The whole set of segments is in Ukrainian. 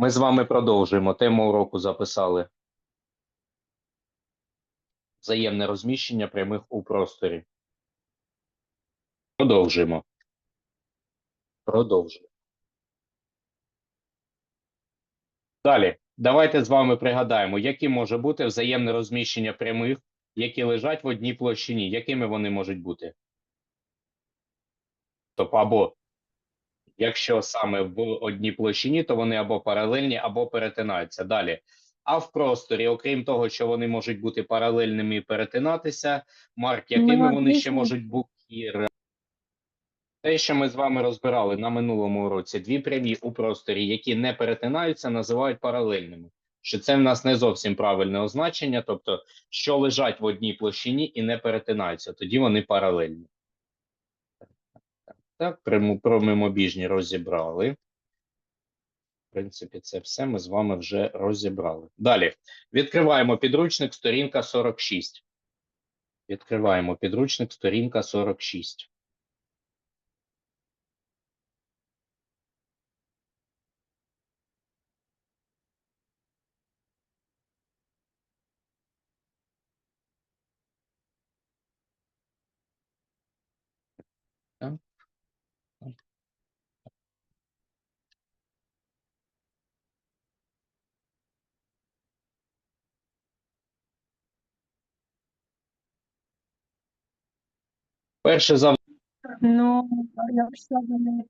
Ми з вами продовжуємо. Тему уроку записали. Взаємне розміщення прямих у просторі. Продовжуємо. Продовжуємо. Далі. Давайте з вами пригадаємо, які може бути взаємне розміщення прямих, які лежать в одній площині. Якими вони можуть бути? Тобто, або якщо саме в одній площині, то вони або паралельні, або перетинаються. Далі. А в просторі, окрім того, що вони можуть бути паралельними і перетинатися, Марк, якими вони ще можуть бути? Те, що ми з вами розбирали на минулому уроці, дві прямі у просторі, які не перетинаються, називають паралельними. Що це в нас не зовсім правильне означення, тобто, що лежать в одній площині і не перетинаються, тоді вони паралельні. Так, про мимобіжні розібрали. В принципі, це все ми з вами вже розібрали. Далі відкриваємо підручник, сторінка 46. Відкриваємо підручник, сторінка 46. Так. Перше завдання. Ну, якщо вони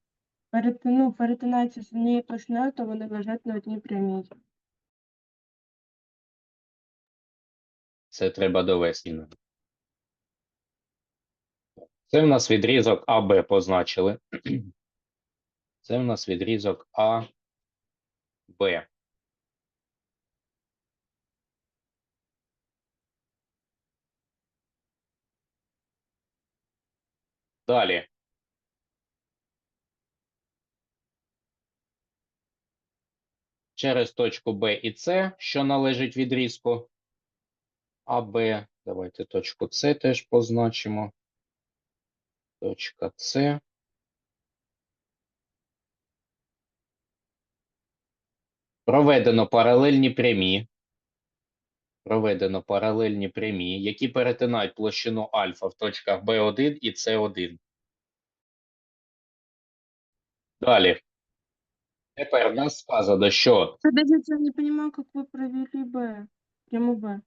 перетину, перетинаються з однією площиною, то вони лежать на одній прямій. Це треба довести. Це в нас відрізок АБ позначили. Це в нас відрізок АБ. Далі. Через точку Б і С, що належить відрізку АБ. Давайте точку С теж позначимо. Точка С. Проведено паралельні прямі. Проведено паралельні прямі, які перетинають площину альфа в точках B1 і C1. Далі. Тепер в нас сказано, що Подождите, я не понимаю, как вы провели Б, пряму Б.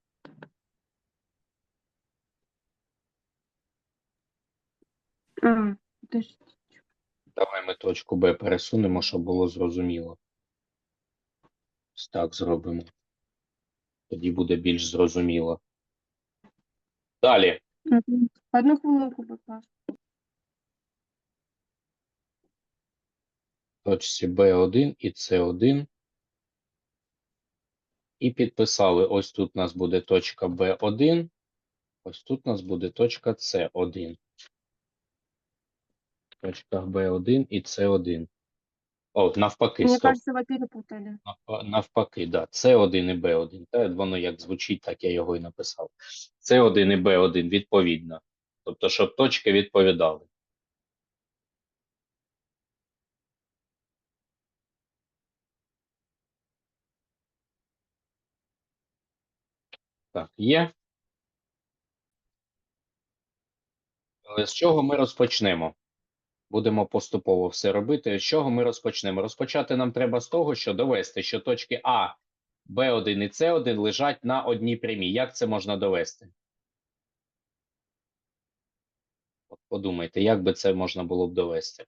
А, подождите. Давай ми точку Б пересунемо, щоб було зрозуміло. Так зробимо. Тоді буде більш зрозуміло. Далі. Одну хвилинку, будь ласка. Точці Б1 і С1. І підписали. Ось тут у нас буде точка Б1. Ось тут у нас буде точка С1. Точка Б1 і С1. О, навпаки, Мне стоп. кажется, вы перепутали. Навпа- Навпаки, да. С1 і Б1. Та воно як звучить, так я його і написав. С1 і Б1 відповідно. Тобто, щоб точки відповідали. Так, є. Але з чого ми розпочнемо? Будемо поступово все робити. З чого ми розпочнемо? Розпочати нам треба з того, що довести, що точки А, Б1 і С1 лежать на одній прямій. Як це можна довести? От подумайте, як би це можна було б довести?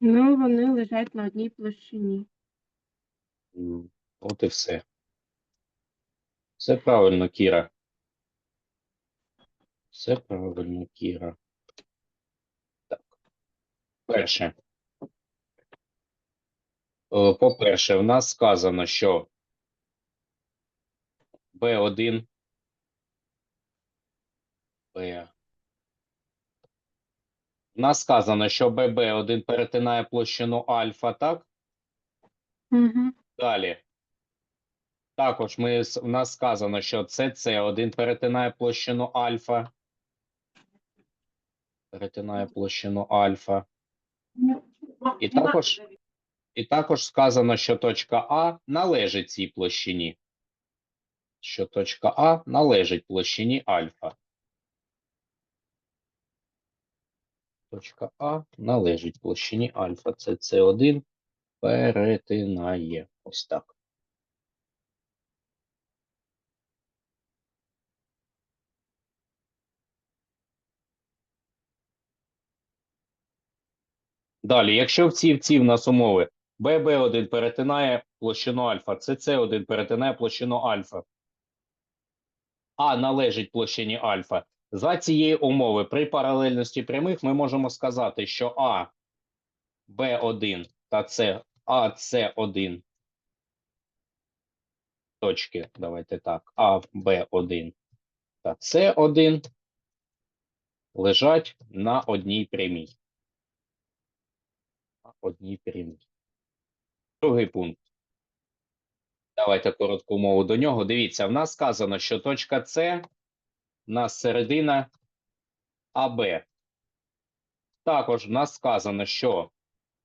Ну, вони лежать на одній площині. От і все. Все правильно, Кіра. Все правильно, Кіра. Так. Перше. По-перше, в нас сказано, що B1 Б. В нас сказано, що ББ1 перетинає площину альфа, так? Угу. Далі. Також ми, в нас сказано, що СС1 перетинає площину альфа. перетинає площину альфа. І також, і також сказано, що точка А належить цій площині. Що точка А належить площині альфа. Точка А належить площині альфа. Це С1 перетинає. Ось так. Далі, якщо в ці в ці в нас умови ББ1 перетинає площину альфа, СС1 перетинає площину альфа, А належить площині альфа. За цієї умови при паралельності прямих ми можемо сказати, що А Б1 та С АС1 точки, давайте так, А Б1 та С1 лежать на одній прямій. Одній прямій. Другий пункт. Давайте коротку мову до нього. Дивіться, в нас сказано, що точка С у нас середина АБ. Також в нас сказано, що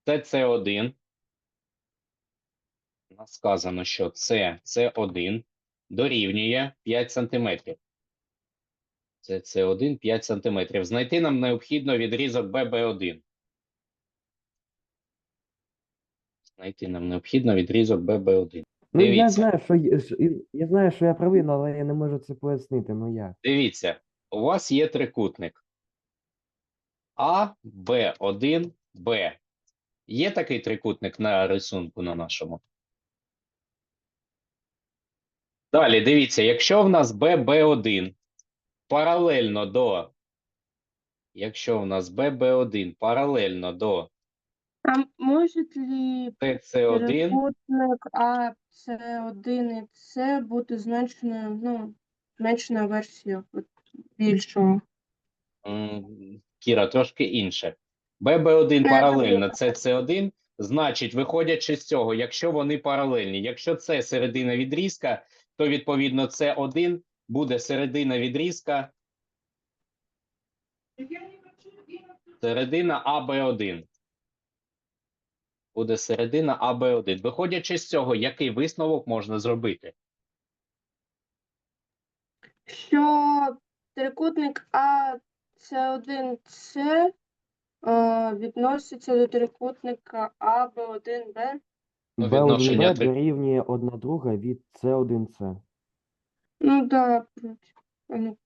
СС1. У нас сказано, що це С1 дорівнює 5 см. Це С1 5 см. Знайти нам необхідно відрізок ББ1. Знайти нам необхідно відрізок ББ1. Ну, я знаю, що я знаю, що я правий, ну, але я не можу це пояснити. Ну як? Дивіться, у вас є трикутник А, Б1, Б. Є такий трикутник на рисунку на нашому? Далі, дивіться, якщо в нас ББ1 паралельно до. Якщо в нас ББ1 паралельно до А может ли ТЦ1, трикутник А, С1 і С бути зменшеною, ну, зменшеною версією от, більшого? М, Кіра, трошки інше. ББ1 Це паралельно добре. це С1, значить, виходячи з цього, якщо вони паралельні, якщо це середина відрізка, то відповідно С1 буде середина відрізка, середина АБ1. Буде середина АБ1. Виходячи з цього, який висновок можна зробити? Що трикутник А, С1, С е, відноситься до трикутника А, Б1, Б? Ну, відношення Б1Б три- дорівнює одна друга від С1С. Ну, да, проти. А ну,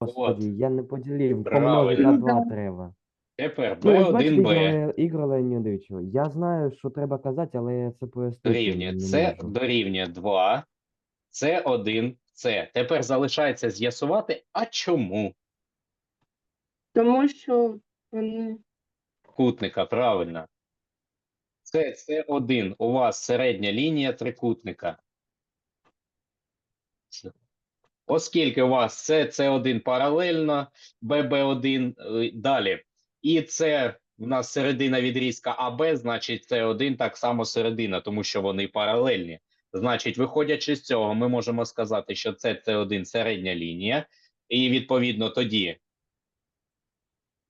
Господи, я не поділив, Правильно. помножити на Ну, 2 треба. Тепер Ну, ось бачите, Б1Б Ігоре, Ігор Леонідовичу, я знаю, що треба казати, але я це пояснити дорівнює не С можу. дорівнює 2, С1, С. Тепер залишається з'ясувати, а чому? тому що вони Трикутника, правильно. Це С1 у вас середня лінія трикутника. Оскільки у вас це С1 паралельно, ББ1 е, далі. І це у нас середина відрізка АБ, значить С1 так само середина, тому що вони паралельні. Значить, виходячи з цього, ми можемо сказати, що це С1 середня лінія, і відповідно тоді.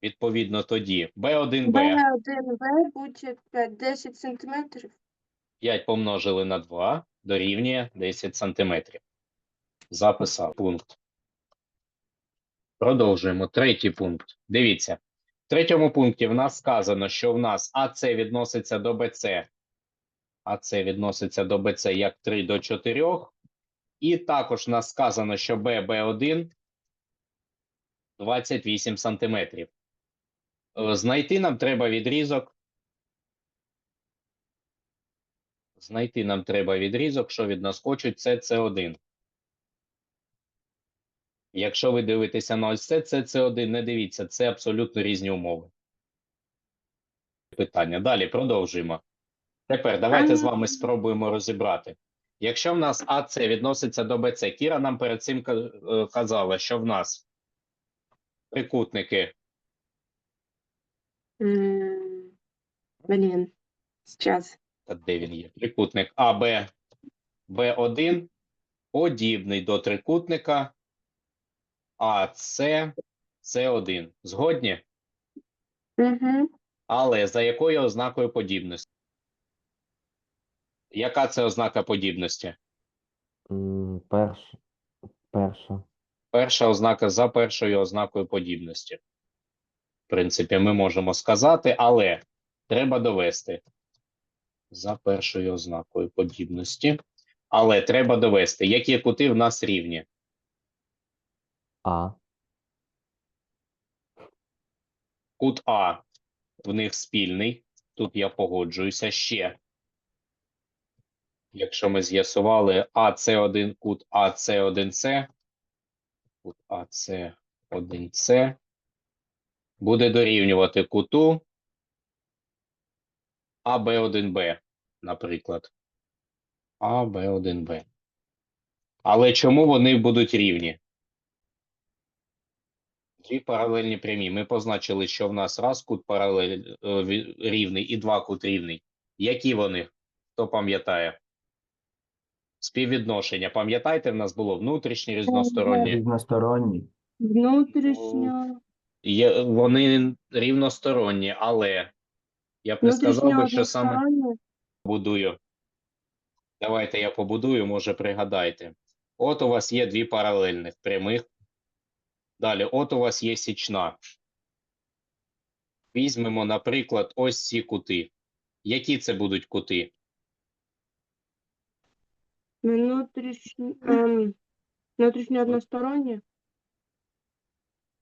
Відповідно тоді Б1Б. Б1, Б буде 5-10 сантиметрів. 5 помножили на 2 дорівнює 10 сантиметрів. Записав пункт. Продовжуємо. Третій пункт. Дивіться. В третьому пункті в нас сказано, що в нас АЦ відноситься до БЦ. АЦ відноситься до БЦ як 3 до 4. І також в нас сказано, що ББ1 28 сантиметрів. Е, Знайти нам треба відрізок Знайти нам треба відрізок, що від нас хочуть, це С1. Якщо ви дивитеся на ось це, це С1, не дивіться, це абсолютно різні умови. Питання. Далі продовжуємо. Тепер давайте з вами спробуємо розібрати. Якщо в нас АЦ відноситься до БЦ, Кіра нам перед цим е, казала, що в нас трикутники Блін, зараз. Та де він є? Трикутник АБ Б1 подібний до трикутника АЦ С1. Згодні? Угу. Але за якою ознакою подібності? Яка це ознака подібності? М, Перш... Перша. Перша ознака за першою ознакою подібності. В принципі, ми можемо сказати, але треба довести. За першою ознакою подібності. Але треба довести, які кути в нас рівні. А. Кут А в них спільний. Тут я погоджуюся ще. Якщо ми з'ясували АС1 кут АС1С, кут АС1С буде дорівнювати куту АБ1Б, наприклад. АБ1Б. Але чому вони будуть рівні? Дві паралельні прямі. Ми позначили, що в нас раз кут паралель е, рівний і два кут рівний. Які вони? Хто пам'ятає? Співвідношення. Пам'ятаєте, в нас було внутрішнє різностороннє. Різносторонні. Внутрішньо. Є, вони рівносторонні, але я б не сказав би, що саме побудую. Давайте я побудую, може пригадайте. От у вас є дві паралельних прямих. Далі, от у вас є січна. Візьмемо, наприклад, ось ці кути. Які це будуть кути? Ем, внутрішньо одностороннє.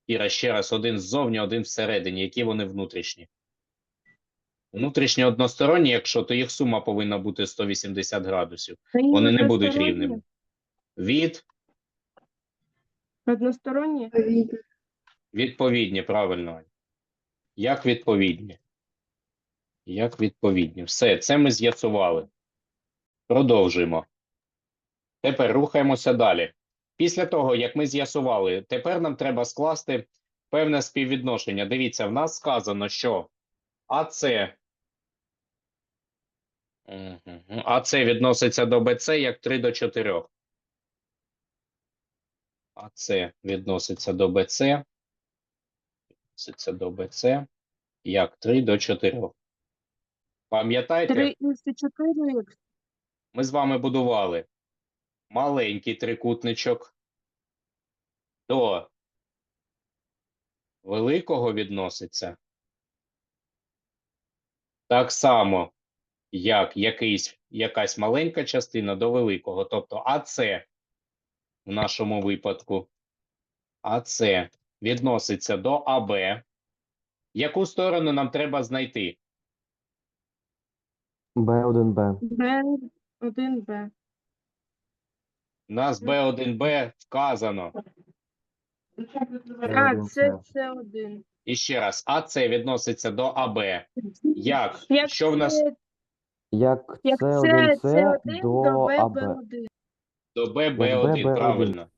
Іра, ще раз, один ззовні, один всередині. Які вони внутрішні? Внутрішні односторонні, якщо, то їх сума повинна бути 180 градусів. Вони не будуть рівними. Від Одностороннє? Відповідні, правильно. Як відповідні? Як відповідні. Все, це ми з'ясували. Продовжуємо. Тепер рухаємося далі. Після того, як ми з'ясували, тепер нам треба скласти певне співвідношення. Дивіться, в нас сказано, що АЦ. АЦ відноситься до БЦ як 3 до 4. АЦ відноситься до БЦ відноситься до БЦ як 3 до 4. Пам'ятаєте, 3 х і 4 ми з вами будували маленький трикутничок до великого відноситься так само, як якийсь, якась маленька частина до великого. Тобто АЦ в нашому випадку АЦ відноситься до АБ. Яку сторону нам треба знайти? Б1Б. Б1Б. У нас Б1Б вказано. А, Б1Б. це, це 1. І ще раз, АЦ відноситься до АБ. Як? Як Що в нас це, Як як це, С1С це 1 до до АБ. ББ1. До ББ1, ББ1. правильно.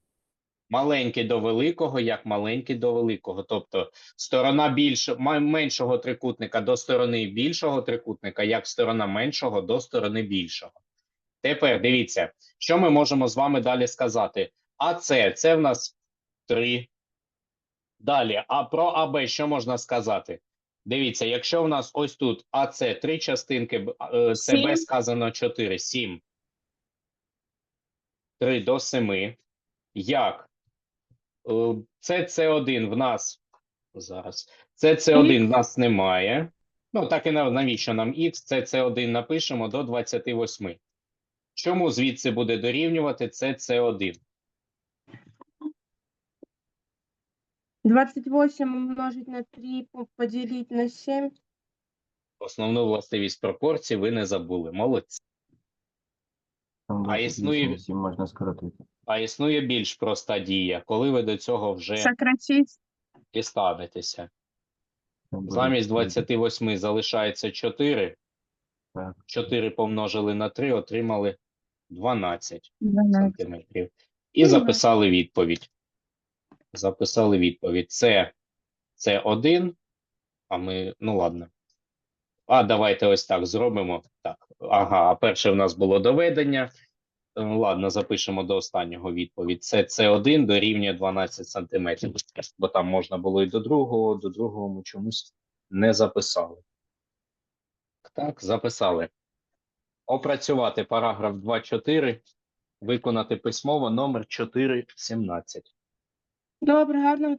Маленький до великого, як маленький до великого. Тобто сторона більш, меншого трикутника до сторони більшого трикутника, як сторона меншого до сторони більшого. Тепер дивіться, що ми можемо з вами далі сказати. АЦ це в нас 3. Далі, а про АБ що можна сказати? Дивіться, якщо в нас ось тут АЦ три частинки, е, СБ сказано 4, 7. 3 до 7. Як? Е, Це С1 в нас зараз. Це С1 в нас немає. Ну, так і навіщо нам Х? Це С1 напишемо до 28. Чому звідси буде дорівнювати це С1? 28 умножить на 3, поделить на 7. Основну властивість пропорцій ви не забули. Молодці. Там А існує- 28 можна скоротити. А існує більш проста дія, коли ви до цього вже Сократить. дістанетеся. Замість 28 залишається 4. Так. 4 помножили на 3, отримали 12 12. сантиметрів. І записали відповідь. Записали відповідь. Це, це 1, а ми, ну ладно. А давайте ось так зробимо. Так, ага, а перше в нас було доведення. Ладно, запишемо до останнього відповідь. Це С1 дорівнює 12 сантиметрів, бо там можна було і до другого, до другого ми чомусь не записали. Так, записали. Опрацювати параграф 2.4, виконати письмово номер 4.17. Добре, гарного